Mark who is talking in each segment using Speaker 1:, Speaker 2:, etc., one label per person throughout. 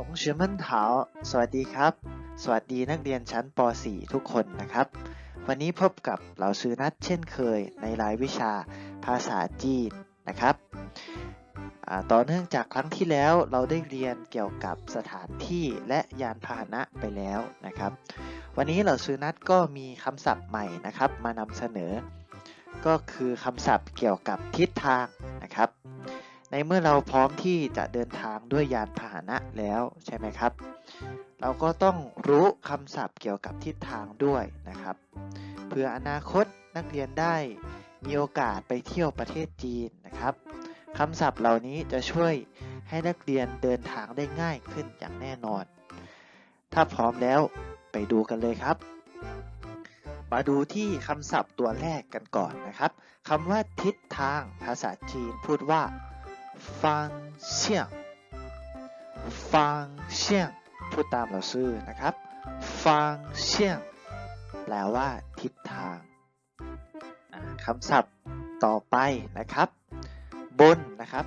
Speaker 1: ผมชื่มั่นถาสวัสดีครับ สวัสดีนักเรียนชั้นป .4 ทุกคนนะครับ วันนี้พบกับเหล่าซื้อนัดเช่นเคยในรายวิชาภาษาจีนนะครับ ต่อเนื่องจากครั้งที่แล้วเราได้เรียนเกี่ยวกับสถานที่และยานพาหนะไปแล้วนะครับ วันนี้เหล่าซื้อนัดก็มีคำศัพท์ใหม่นะครับ มานำเสนอ ก็คือคำศัพท์เกี่ยวกับทิศทาง ในเมื่อเราพร้อมที่จะเดินทางด้วยยานพาหนะแล้วใช่ไหมครับ เราก็ต้องรู้คำศัพท์เกี่ยวกับทิศทางด้วยนะครับ เพื่ออนาคตนักเรียนได้มีโอกาสไปเที่ยวประเทศจีนนะครับคำศัพท์เหล่านี้จะช่วยให้นักเรียนเดินทางได้ง่ายขึ้นอย่างแน่นอน ถ้าพร้อมแล้วไปดูกันเลยครับ มาดูที่คำศัพท์ตัวแรกกันก่อนนะครับคำว่าทิศทางภาษาจีนพูดว่า 方向方向พูดตามเราซื่อนะครับ方向แปลว่า ทิศทางอ่าคำศัพท์ต่อไปนะครับ บนนะครับ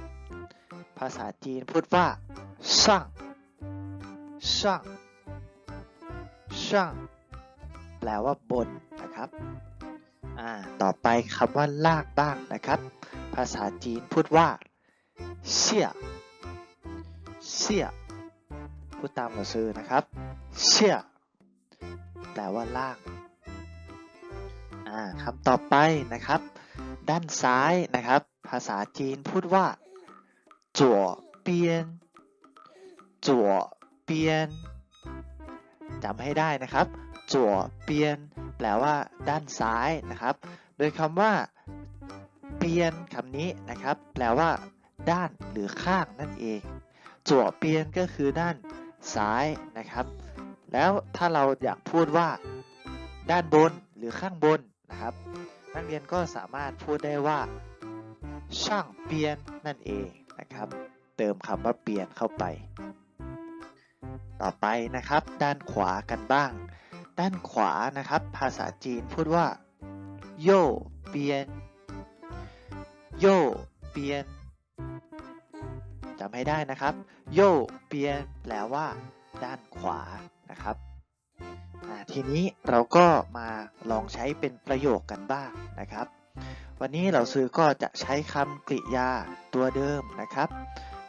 Speaker 1: ภาษาจีนพูดว่าช่างช่างช่างแปลว่าบนนะครับอ่าต่อไปคำว่าลากบ้างนะครับ ภาษาจีนพูดว่า เชี่ยเชี่ยพูดตามเราซื้อนะครับ เชี่ยแปลว่าล่างคำต่อไปนะครับ ด้านซ้ายนะครับ ภาษาจีนพูดว่าจั่วเปียนจั่วเปียนจำให้ได้นะครับจั่วเปียนแปลว่าด้านซ้ายนะครับ โดยคำว่า เปียนคำนี้นะครับ แปลว่า ด้านหรือข้างนั่นเอง จั่วเปียนก็คือด้านซ้ายนะครับ แล้วถ้าเราอยากพูดว่า ด้านบนหรือข้างบนนะครับ นักเรียนก็สามารถพูดได้ว่า ช่างเปียนนั่นเองนะครับ เติมคำว่าเปียนเข้าไป ต่อไปนะครับ ด้านขวากันบ้าง ด้านขวานะครับ ภาษาจีนพูดว่าโย่เปียนโย่เปียนำให้ได้นะครับ โยเปียนแปลว่า ด้านขวานะครับทีนี้เราก็มาลองใช้เป็นประโยคกันบ้างนะครับ วันนี้เราซื้อก็จะใช้คำกริยาตัวเดิมนะครับ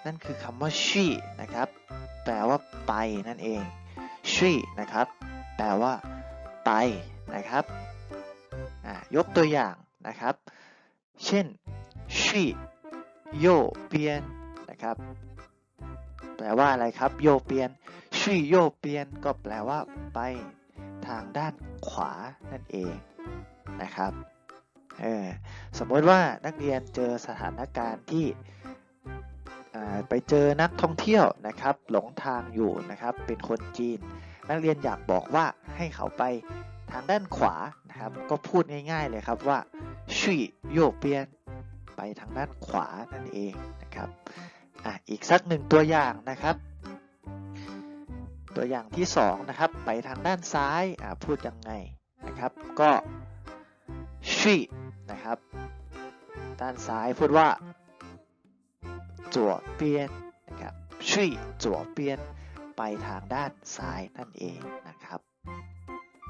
Speaker 1: นั่นคือคำว่าชีนะครับ แปลว่าไปนั่นเองชีนะครับ แปลว่า ไปนะครับยกตัวอย่างนะครับ เช่นชีโยเปียน นะครับ แปลว่าอะไรครับ โยเปียนชี่โยเปียนก็แปลว่าไปทางด้านขวานั่นเองนะครับเออสมมติว่านักเรียนเจอสถานการณ์ที่ไปเจอนักท่องเที่ยวนะครับ หลงทางอยู่นะครับ เป็นคนจีน นักเรียนอยากบอกว่าให้เขาไปทางด้านขวานะครับ ก็พูดง่าย ๆเลยครับว่าชี่โยเปียนไปทางด้านขวานั่นเองนะครับ อะอีกสักหนึ่งตัวอย่างนะครับ ตัวอย่างที่2นะครับไปทางด้านซ้ายอะพูดยังไงนะครับก็ชีนะครับ ด้านซ้ายพูดว่าจั่วเปียนนะครับชีจั่วเปียนไปทางด้านซ้ายนั่นเองนะครับ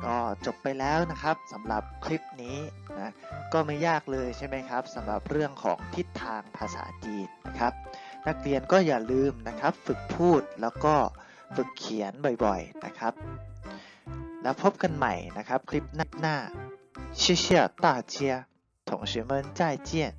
Speaker 1: ก็จบไปแล้วนะครับสำหรับคลิปนี้นะก็ไม่ยากเลยใช่ไหมครับสำหรับเรื่องของทิศทางภาษาจีนนะครับ นักเรียนก็อย่าลืมนะครับฝึกพูดแล้วก็ฝึกเขียนบ่อยๆนะครับ แล้วพบกันใหม่นะครับคลิปหน้า谢谢大家同学们再见